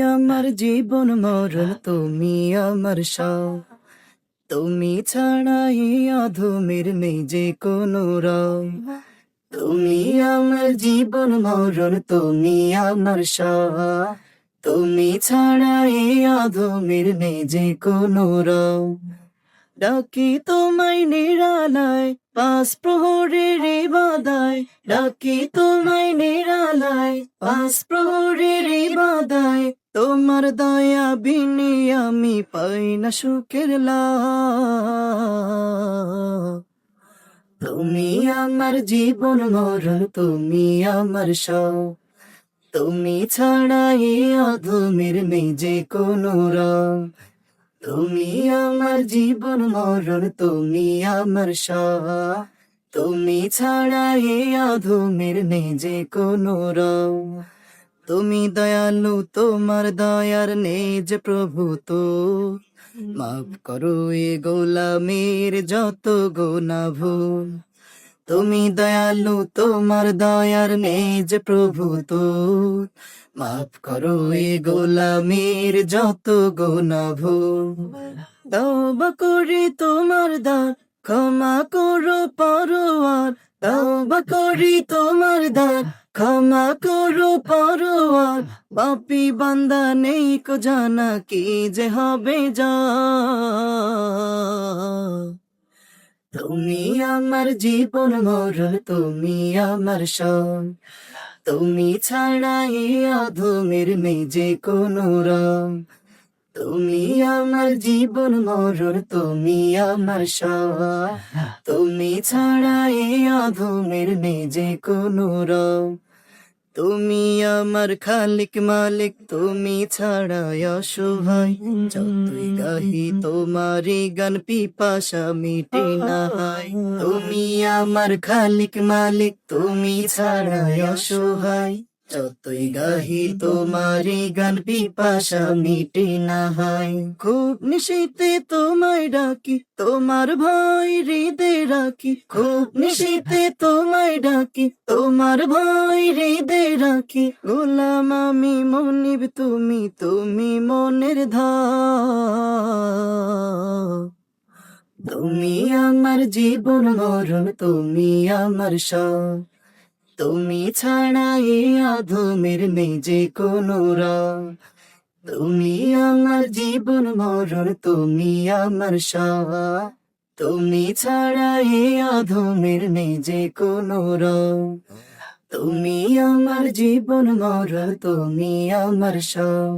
আমার জীবন মরণ, তুমি আমার সব। তুমি ছাড়াই অধমের নেই যে কোনো রং তুমি আমার জীবন মরণ, তুমি আমার সব। তুমি ছাড়াই অধমের নেই যে কোনো রং ডাকি তোমায় নিরালায়, পাঁচ প্রহরের বাদায় ডাকি তোমায় নিরালায়, পাঁচ প্রহরের বাদায় তোমার দয়া বিনে আমি পাই না সুখের। তুমি আমার জীবন মরণ, তুমি আমার সব। তুমি ছাড়া এই অধমের নেই কোনো রং তুমি আমার জীবন মরণ, তুমি আমার সব। তুমি ছাড়া এ আধুমের যে কোনো রং তুমি দয়ালু, তোমার দয়ার নেজ প্রভু তো। মাফ করো এ গোলামের যত গোনা ভুল তুমি দয়ালু, তোমার দয়ার মেজ প্রভু তো। মাফ করো এ গোলামের যত গোনা ভুল তওবা করি তোমার দান, ক্ষমা করো পরোয়ার। তওবা করি তোমার দান, ক্ষমা করো পরোয়ার। বাপি বান্দা নেই কো জানা কি যে হবে যা। তুমি আমার জীবন মরণ, তুমি আমার সব। তুমি ছাড়াই অধমের মেজে কোন রং তুমি আমার জীবন মরণ, তুমি আমার সব। তুমি ছাড়াই আধুমের মেজে কোন রং তুমি আমার খালিক মালিক, তুমি ছাড়া অসহায় যতই গাহি তোমার গান, পিপাসা মিটে না হয়। তুমি আমার খালিক মালিক, তুমি ছাড়া অসহায় যতই গাহি তোমারি গান, পিপাসা মিটে না হয় খুব তোমায় ডাকি, তোমার ভয় হৃদে রাখি। খুব তোমায় ডাকি, তোমার হৃদে রাখি। গোলাম আমি মনিব, তুমি তুমি মনের ধার। তুমি আমার জীবন মরণ, তুমি আমার সব। তুমি ছাড়া এই আধমের নেই যে কোনো তুমি আমার জীবন মরণ, তুমি আমার তুমি ছাড়া এই আধমের নেই যে কোনো তুমি আমার জীবন মরণ, তুমি আমার সব।